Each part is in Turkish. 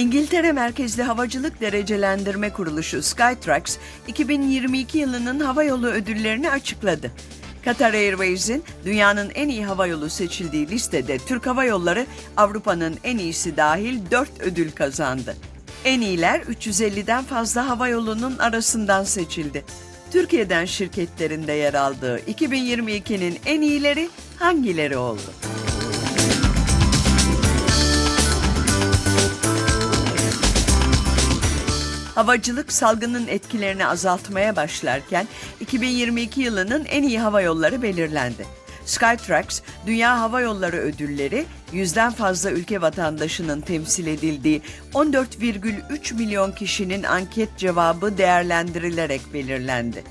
İngiltere merkezli havacılık derecelendirme kuruluşu Skytrax 2022 yılının havayolu ödüllerini açıkladı. Qatar Airways'in dünyanın en iyi havayolu seçildiği listede Türk Hava Yolları Avrupa'nın en iyisi dahil 4 ödül kazandı. En iyiler 350'den fazla havayolunun arasından seçildi. Türkiye'den şirketlerin de yer aldığı 2022'nin en iyileri hangileri oldu? Havacılık salgının etkilerini azaltmaya başlarken 2022 yılının en iyi hava yolları belirlendi. Skytrax, Dünya Hava Yolları ödülleri yüzden fazla ülke vatandaşının temsil edildiği 14,3 milyon kişinin anket cevabı değerlendirilerek belirlendi.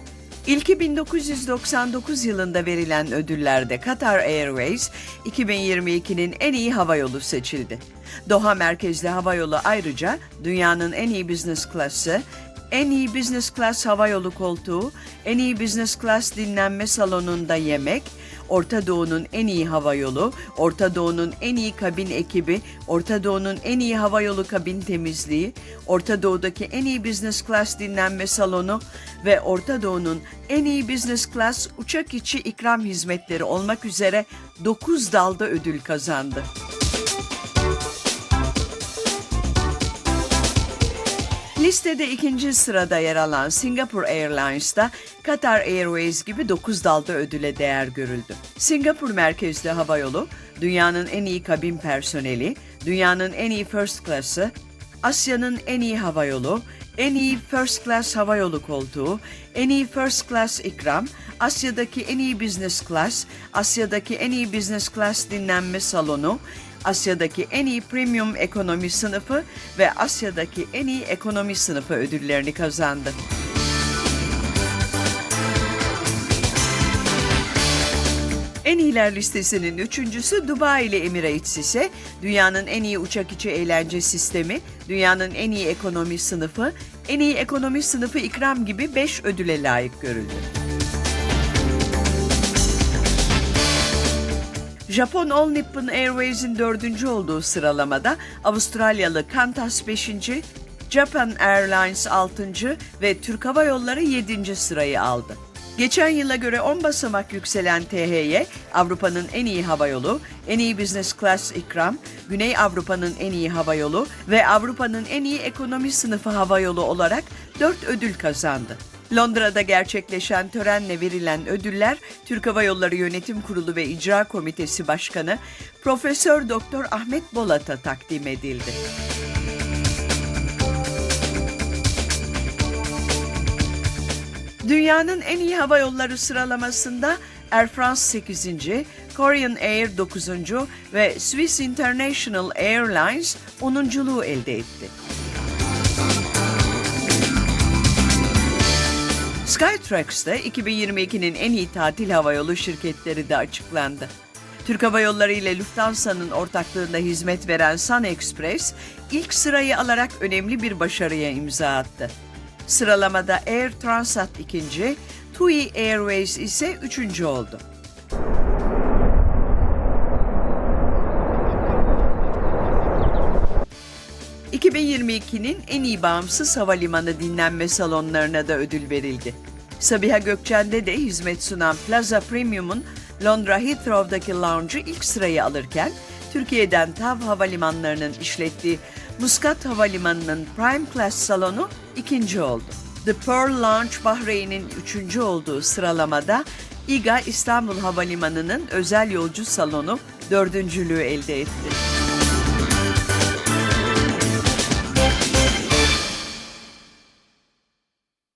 İlki 1999 yılında verilen ödüllerde Qatar Airways 2022'nin en iyi havayolu seçildi. Doha merkezli havayolu ayrıca dünyanın en iyi business class'ı, en iyi business class havayolu koltuğu, en iyi business class dinlenme salonunda yemek, Orta Doğu'nun en iyi havayolu, Orta Doğu'nun en iyi kabin ekibi, Orta Doğu'nun en iyi havayolu kabin temizliği, Orta Doğu'daki en iyi business class dinlenme salonu ve Orta Doğu'nun en iyi business class uçak içi ikram hizmetleri olmak üzere 9 dalda ödül kazandı. Listede ikinci sırada yer alan Singapore Airlines'da Qatar Airways gibi 9 dalda ödüle değer görüldü. Singapur merkezli havayolu, dünyanın en iyi kabin personeli, dünyanın en iyi first class'ı, Asya'nın en iyi havayolu, en iyi first class havayolu koltuğu, en iyi first class ikram, Asya'daki en iyi business class, Asya'daki en iyi business class dinlenme salonu, Asya'daki en iyi premium ekonomi sınıfı ve Asya'daki en iyi ekonomi sınıfı ödüllerini kazandı. En iyiler listesinin üçüncüsü Dubai ile Emirates ise dünyanın en iyi uçak içi eğlence sistemi, dünyanın en iyi ekonomi sınıfı, en iyi ekonomi sınıfı ikram gibi 5 ödüle layık görüldü. Japon All Nippon Airways'in dördüncü olduğu sıralamada Avustralyalı Qantas 5. Japan Airlines 6. ve Türk Hava Yolları 7. sırayı aldı. Geçen yıla göre 10 basamak yükselen THY, Avrupa'nın en iyi havayolu, en iyi business class ikram, Güney Avrupa'nın en iyi havayolu ve Avrupa'nın en iyi ekonomi sınıfı havayolu olarak 4 ödül kazandı. Londra'da gerçekleşen törenle verilen ödüller Türk Hava Yolları Yönetim Kurulu ve İcra Komitesi Başkanı Profesör Doktor Ahmet Bolat'a takdim edildi. Dünyanın en iyi hava yolları sıralamasında Air France 8. Korean Air 9. ve Swiss International Airlines 10.luğu elde etti. Skytrax'ta 2022'nin en iyi tatil havayolu şirketleri de açıklandı. Türk Hava Yolları ile Lufthansa'nın ortaklığında hizmet veren Sun Express ilk sırayı alarak önemli bir başarıya imza attı. Sıralamada Air Transat ikinci, TUI Airways ise üçüncü oldu. ...2022'nin en iyi bağımsız havalimanı dinlenme salonlarına da ödül verildi. Sabiha Gökçen'de de hizmet sunan Plaza Premium'un Londra Heathrow'daki lounge'u ilk sırayı alırken... ...Türkiye'den TAV Havalimanları'nın işlettiği Muscat Havalimanı'nın Prime Class salonu ikinci oldu. The Pearl Lounge Bahreyn'in üçüncü olduğu sıralamada İGA İstanbul Havalimanı'nın özel yolcu salonu dördüncülüğü elde etti.